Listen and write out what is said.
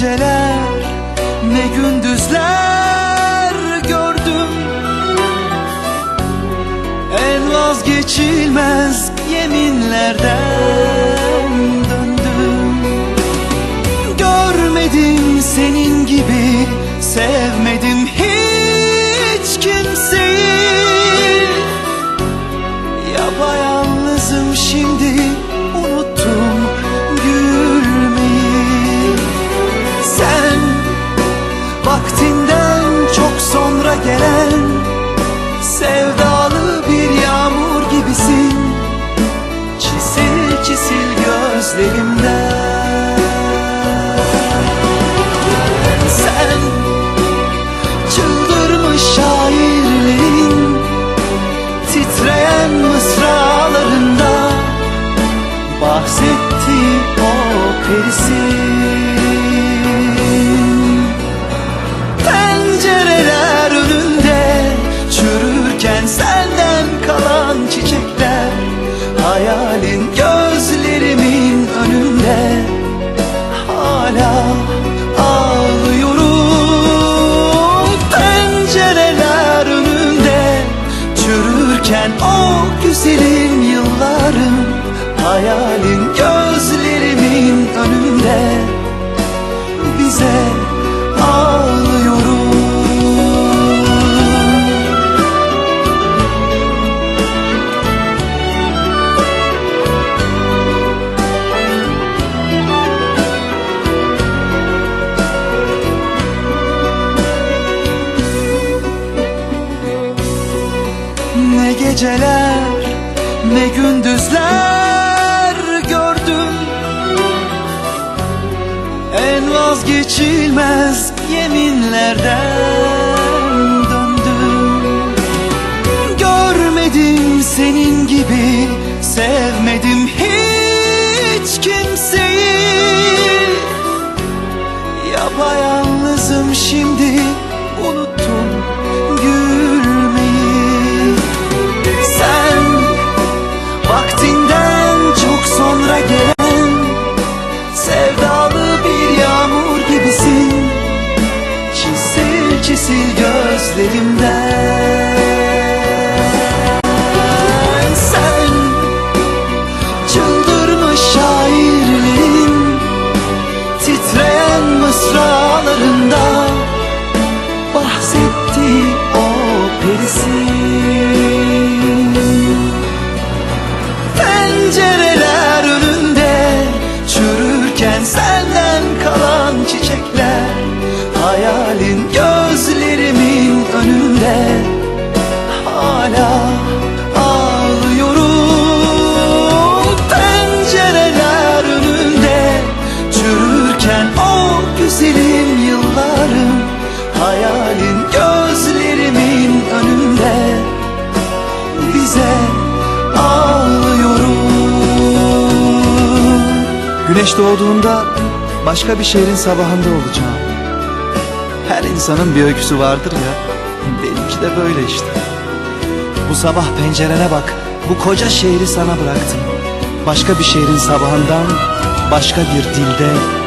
geceler ne gündüzler gördüm. En vazgeçilmez yeminlerden Bahsetti o perisin. Pencereler önünde Çürürken senden kalan çiçekler Hayalin gözlerimin önünde Hala ağlıyorum. Pencereler önünde Çürürken o güzelim yıllarım Hayalin gözlerimin önünde Bize ağlıyorum Ne geceler ne gündüzler vazgeçilmez yeminlerden döndüm. Görmedim senin gibi sevmedim hiç kimseyi. Yapayalnızım şimdi unuttum Çisil gözlerimden Hayalin gözlerimin önünde. Bize ağlıyorum Güneş doğduğunda başka bir şehrin sabahında olacağım. Her insanın bir öyküsü vardır ya. Benimki de böyle işte. Bu sabah pencerene bak. Bu koca şehri sana bıraktım. Başka bir şehrin sabahından Başka bir dilde